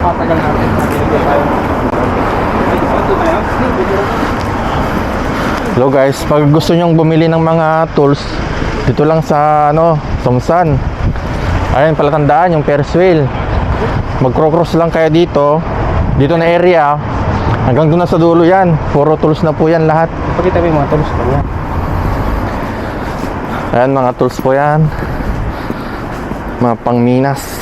Natin. Tayo. Hello guys, pag gusto nyong bumili ng mga tools, dito lang sa ano, Tomsan. Ayun, palatandaan yung Ferris wheel. Mag-cross lang kayo dito, dito na area. Hanggang doon na sa dulo yan. Puro tools na po yan lahat. Pakita mo yung mga tools ko niya. Ayan, mga tools po yan. Mga pangminas.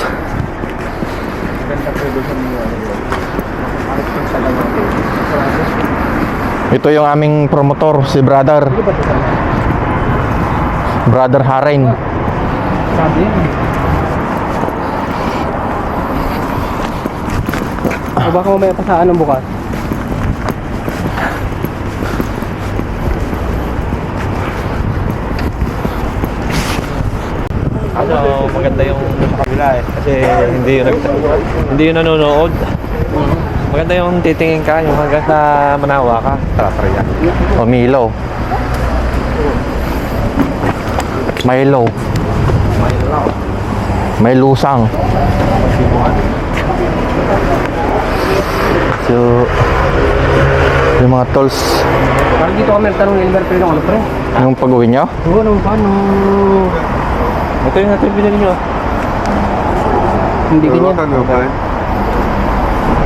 Ito yung aming promotor, si brother. Ano Brother Harain. Sabi. O baka mamaya pa sa anong bukas? Ano, maganda yung kabila eh. Kasi hindi yun, nag, hindi yun nanonood. Maganda yung titingin ka, yung hanggang sa manawa ka. Tara, yan. O Milo. Milo. May lusang. So, yung mga tools, Parang dito kami nagtanong ni Elmer pero ano pre? yung pag-uwi nyo, Oo, nung paano? Ito yung natin binili nyo. Hindi ganyan. Nggak boleh.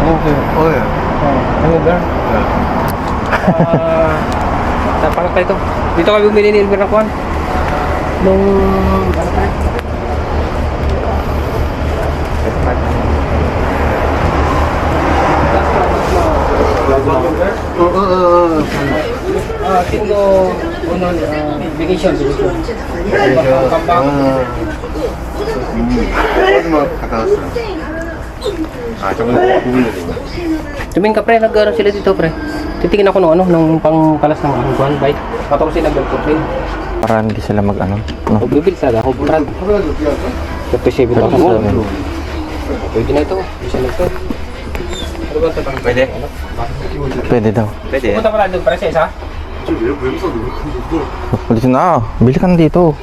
Okay. Oh ya. Ano ba? Ah, tapang pa ito. Dito kami bumili ni Elmer ng kwan. Nung, ano pa? Oh, oh, oh, oh. Ah, tingo, ano, ah, vacation, vacation. Kambang. Ah. Ano mga na? Ah, ito mo bumili din. Tumingin ka pre, nag-ano sila dito pre. Titingin ako nung ano, nung pangkalas ng ano, kwan, bike. Patapos sila nag-complain. para hindi sila mag ano. no? O, bibil sa ako, brad. Kapag-7 ako. Pwede na ito. Isa na ito. Ano ito? Pwede? Pwede daw. Pwede. Pupunta pala doon para sa isa? Dito na, bili ka na dito.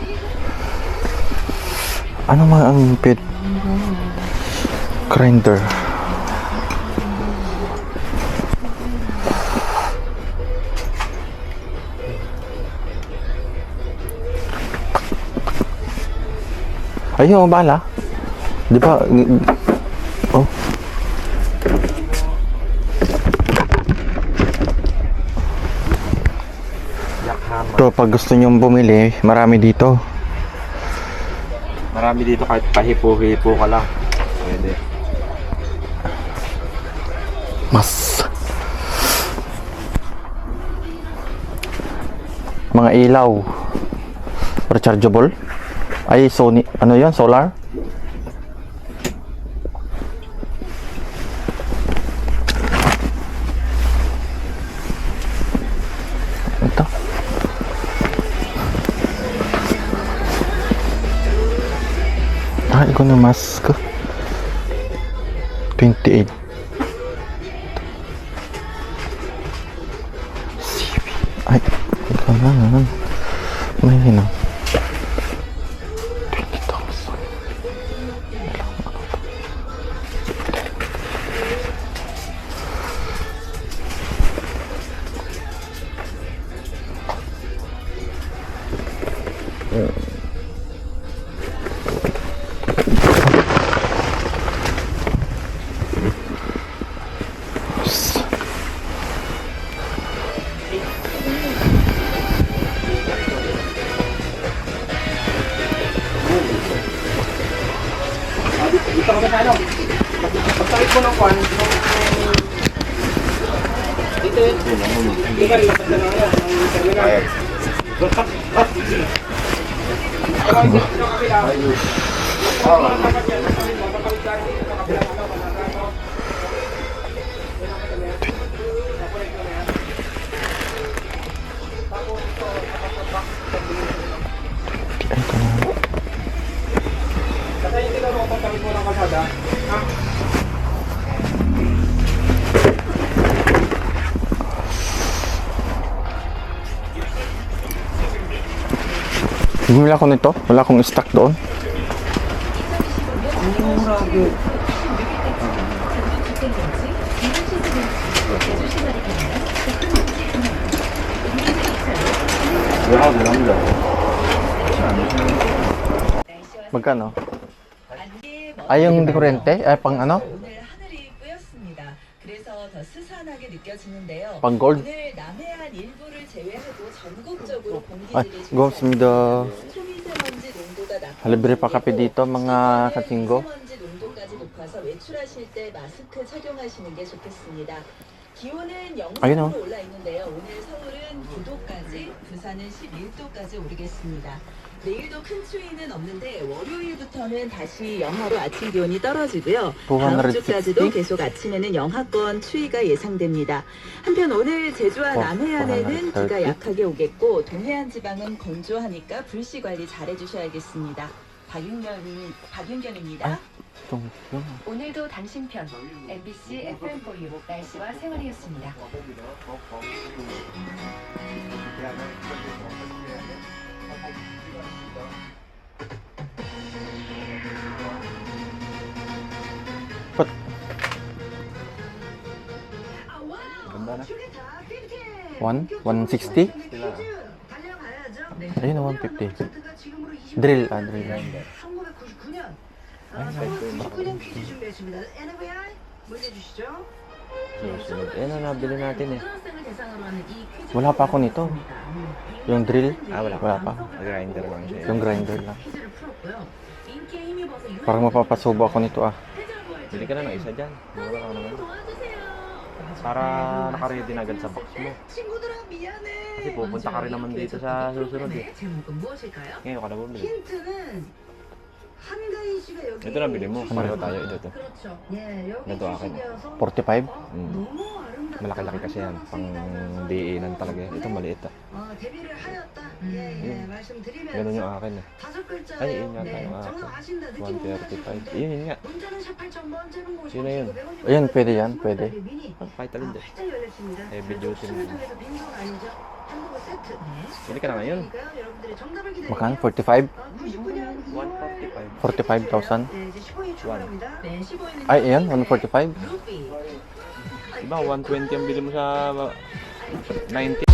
Ano mga ang pet? Grinder. Ayun, bala. Di ba? Oh. To, pag gusto nyo bumili, marami dito. Marami dito kahit pahipo-hipo ka lang. Pwede. Mas mga ilaw rechargeable ay Sony ano yan solar ah ikaw na mask 28 CV. Ay, ikaw na naman. May hina. 20,000. Ilang Pagtawid mo ng kwan, dito yun. Hindi ka rin na yan. Ang terminal. Pero Bumila ko nito. Wala akong stock doon. Magkano? Ay, yung kurente? Ay, pang ano? 스산하게 느껴지는데요. Gold? 오늘 남해안 일부를 제외하고 전국적으로 Ay, 공기질이. 초미세먼지 농도가 낮고 Libre pa kape dito, mga katinggo. 미세먼지 농도까지 높아서 외출하실 때 마스크 착용하시는 게 좋겠습니다. 기온은 아니요. 영상으로 올라 있는데요. 오늘 서울은 9도까지, 부산은 11도까지 오르겠습니다. 내일도 큰 추위는 없는데 월요일부터는 다시 영하로 아침 기온이 떨어지고요. 다음 260? 주까지도 계속 아침에는 영하권 추위가 예상됩니다. 한편 오늘 제주와 어, 남해안에는 230? 비가 약하게 오겠고 동해안 지방은 건조하니까 불씨 관리 잘 해주셔야겠습니다. 박윤견이 박윤견입니다. 동편 오늘도 당신 편 MBC FM 보유 날씨와 생활이었습니다. 160? 네. 아니는 150 드릴 아 드릴 99년 퀴즈 준비했습니다. NVI 문제 주시죠. Yan ang nabili natin eh. 초등학생을 대상으로 하는 이 퀴즈 Wala pa ako nito. Yung drill? Ah, wala Wala pa. Grinder lang siya. Yung grinder lang. 퀴즈를 풀었고요. 인기에 힘입어서 유행 Parang mapapasubo ako nito ah. 패자부활 Bili ka na ng isa dyan. Mura ka naman. 도와주세요. Para nakaready na agad sa box mo. 친구들아 미안해. Kasi pupunta ka rin naman dito sa susunod eh. 제목은 무엇일까요? Ngayon ka na bumili. 힌트는 한가인 씨가 여기 Ito na bili mo. Pareho tayo. Ito to. 그렇죠. 예, 여기 Ito akin. 주식이어서 45? Mm. 너무 아름답다. Malaki-laki kasi yan. Pang diinan talaga yan. Ito maliit ah. 어, 데뷔를 하였다. 예, 예, 음. 말씀드리면서 Ganun yung akin eh. 다섯 글자예요. Ay, yun yata 네, yung 정답 akin. 아신다. 느낌 못 135. 나시는데 Yun yun nga. 문자는 샵 8000번, 짧은 거 Sino yun? Ayan, pwede yan, pwede. 미니. Ah, Vital 아, din. 활짝 열렸습니다. Heavy duty 춤을 na. 통해서 빈손 아니죠? 한국어 세트. Bili ka na ngayon. 그러니까요, 여러분들의 정답을 기다리며 Magkano? 45? 어, 99년 145. 45,000? Ay, ayan, 145? Diba, 120 ang bili mo sa 90?